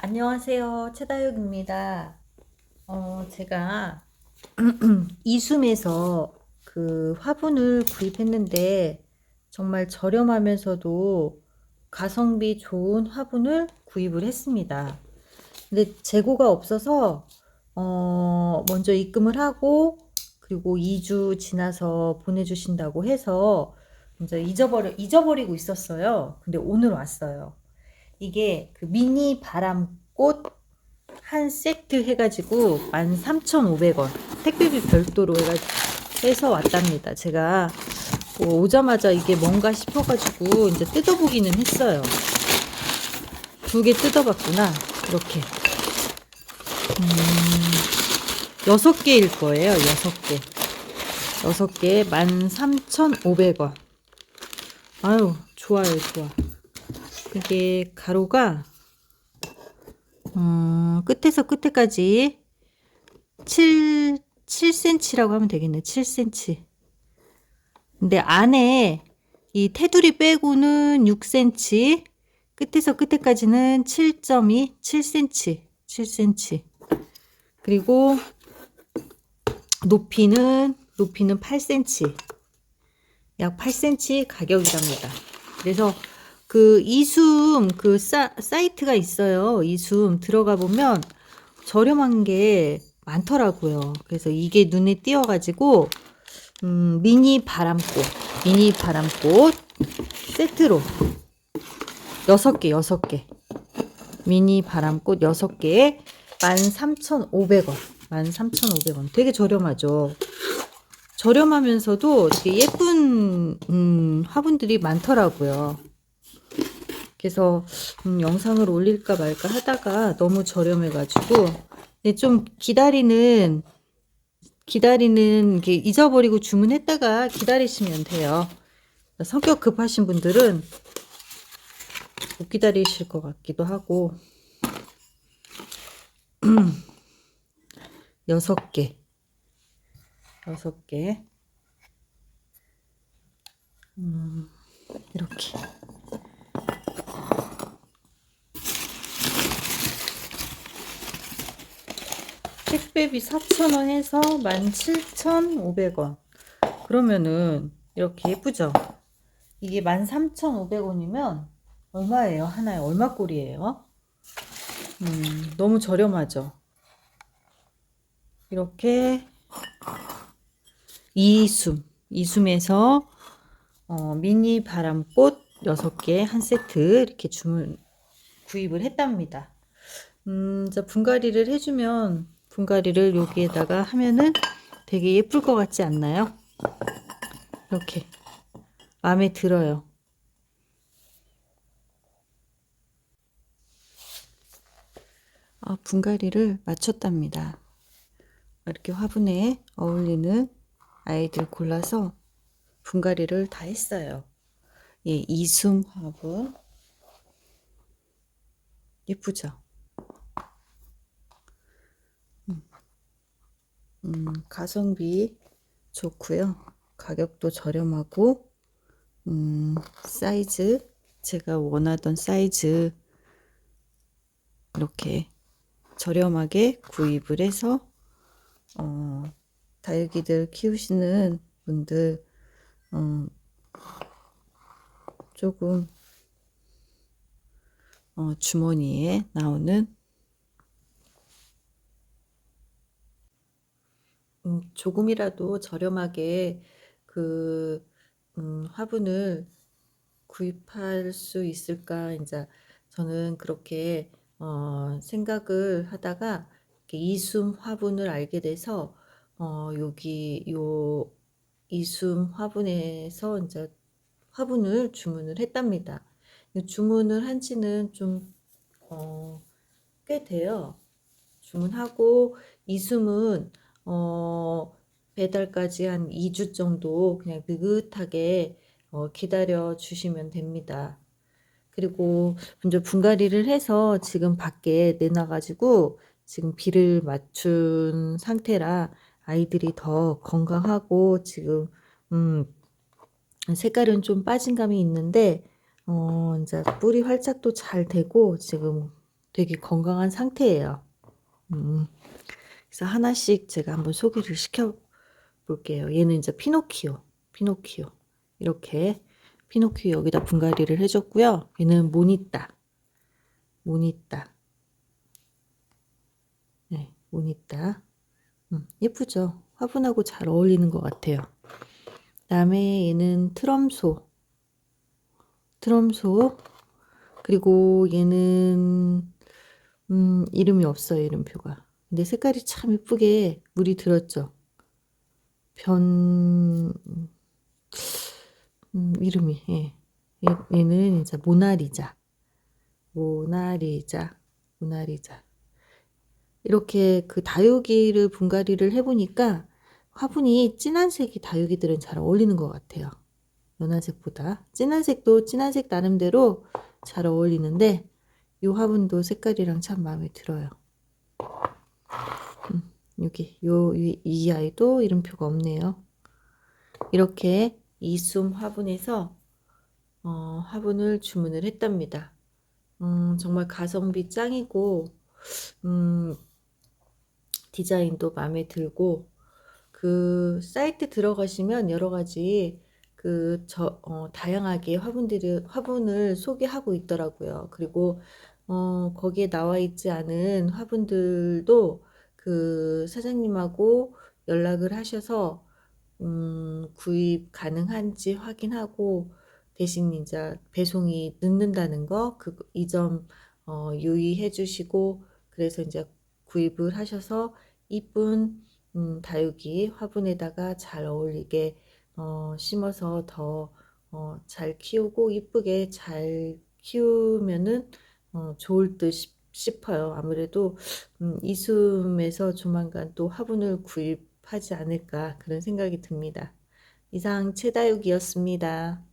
안녕하세요. 최다육입니다. 어, 제가 이숨에서 그 화분을 구입했는데 정말 저렴하면서도 가성비 좋은 화분을 구입을 했습니다. 근데 재고가 없어서 어, 먼저 입금을 하고 그리고 2주 지나서 보내주신다고 해서 이제 잊어버려, 잊어버리고 있었어요. 근데 오늘 왔어요. 이게 그 미니 바람꽃 한 세트 해가지고 13,500원 택배비 별도로 해서 왔답니다. 제가 뭐 오자마자 이게 뭔가 싶어가지고 이제 뜯어보기는 했어요. 두 개 뜯어봤구나. 이렇게. 음, 여섯 개일 거예요. 여섯 개. 여섯 개 13,500원. 아유, 좋아요, 좋아. 이게 가로가 음, 끝에서 끝에까지 7, 7cm라고 하면 되겠네. 7cm. 근데 안에 이 테두리 빼고는 6cm, 끝에서 끝에까지는 7.2, 7cm, 7cm. 그리고 높이는 높이는 8cm. 약 8cm 가격이랍니다. 그래서 그 이숨 그 사, 사이트가 있어요. 이숨 들어가 보면 저렴한 게 많더라고요. 그래서 이게 눈에 띄어가지고 음, 미니 바람꽃, 미니 바람꽃 세트로 여섯 개, 여섯 개 미니 바람꽃 여섯 개에 13,500원, 13,500원 되게 저렴하죠. 저렴하면서도 되게 예쁜 음, 화분들이 많더라고요. 그래서 음, 영상을 올릴까 말까 하다가 너무 저렴해가지고 근데 좀 기다리는 기다리는 게 잊어버리고 주문했다가 기다리시면 돼요. 성격 급하신 분들은 못 기다리실 것 같기도 하고. 여섯 개. 여섯 개. 음, 이렇게 택배비 4,000원 해서 17,500원. 그러면은 이렇게 예쁘죠? 이게 13,500원이면 얼마예요? 하나에 얼마 꼴이에요? 음, 너무 저렴하죠? 이렇게 이숨, 이숨에서 어, 미니 바람꽃 6개 한 세트 이렇게 주문 구입을 했답니다. 음, 자 분갈이를 해주면 분갈이를 여기에다가 하면은 되게 예쁠 것 같지 않나요? 이렇게 마음에 들어요. 아, 분갈이를 마쳤답니다. 이렇게 화분에 어울리는 아이들 골라서 분갈이를 다 했어요. 예, 이숨 화분. 예쁘죠? 음, 가성비 좋고요. 가격도 저렴하고 음, 사이즈 제가 원하던 사이즈 이렇게 저렴하게 구입을 해서 어, 다육이들 키우시는 분들 어, 조금 어, 주머니에 나오는 음, 조금이라도 저렴하게 그 음, 화분을 구입할 수 있을까 이제 저는 그렇게 어, 생각을 하다가 이숨 화분을 알게 돼서 어, 여기 요 이숨 화분에서 이제 화분을 주문을 했답니다. 주문을 한 지는 좀 어, 꽤 돼요. 주문하고 이숨은 어, 배달까지 한 2주 정도 그냥 느긋하게 어, 기다려 주시면 됩니다. 그리고 먼저 분갈이를 해서 지금 밖에 내놔가지고 지금 비를 맞춘 상태라 아이들이 더 건강하고 지금 음, 색깔은 좀 빠진 감이 있는데 어, 이제 뿌리 활착도 잘 되고 지금 되게 건강한 상태예요. 음. 그래서 하나씩 제가 한번 소개를 시켜 볼게요. 얘는 이제 피노키오, 피노키오. 이렇게 피노키오 여기다 분갈이를 해줬고요. 얘는 모니따, 모니따. 네, 모니따. 음, 예쁘죠? 화분하고 잘 어울리는 것 같아요. 다음에 얘는 트럼소, 트럼소. 그리고 얘는 음, 이름이 없어요, 이름표가. 근데 색깔이 참 예쁘게 물이 들었죠. 변, 음, 이름이, 예. 얘, 얘는 이제 모나리자. 모나리자. 모나리자. 이렇게 그 다육이를 분갈이를 해보니까 화분이 진한 색이 다육이들은 잘 어울리는 것 같아요. 연한 색보다. 진한 색도 진한 색 나름대로 잘 어울리는데 이 화분도 색깔이랑 참 마음에 들어요. 음, 여기 요, 이, 이 아이도 이름표가 없네요. 이렇게 이숨 화분에서 어, 화분을 주문을 했답니다. 음, 정말 가성비 짱이고 음, 디자인도 마음에 들고 그 사이트 들어가시면 여러 가지 그 저, 어, 다양하게 화분들을 화분을 소개하고 있더라고요. 그리고 어, 거기에 나와 있지 않은 화분들도 그 사장님하고 연락을 하셔서 음, 구입 가능한지 확인하고 대신 이제 배송이 늦는다는 거, 그, 이 점, 어, 유의해 주시고, 그래서 이제 구입을 하셔서 이쁜, 음, 다육이 화분에다가 잘 어울리게, 어, 심어서 더, 어, 잘 키우고 이쁘게 잘 키우면은, 어, 좋을 듯 싶, 싶어요. 아무래도, 음, 이숨에서 조만간 또 화분을 구입하지 않을까 그런 생각이 듭니다. 이상 최다육이었습니다.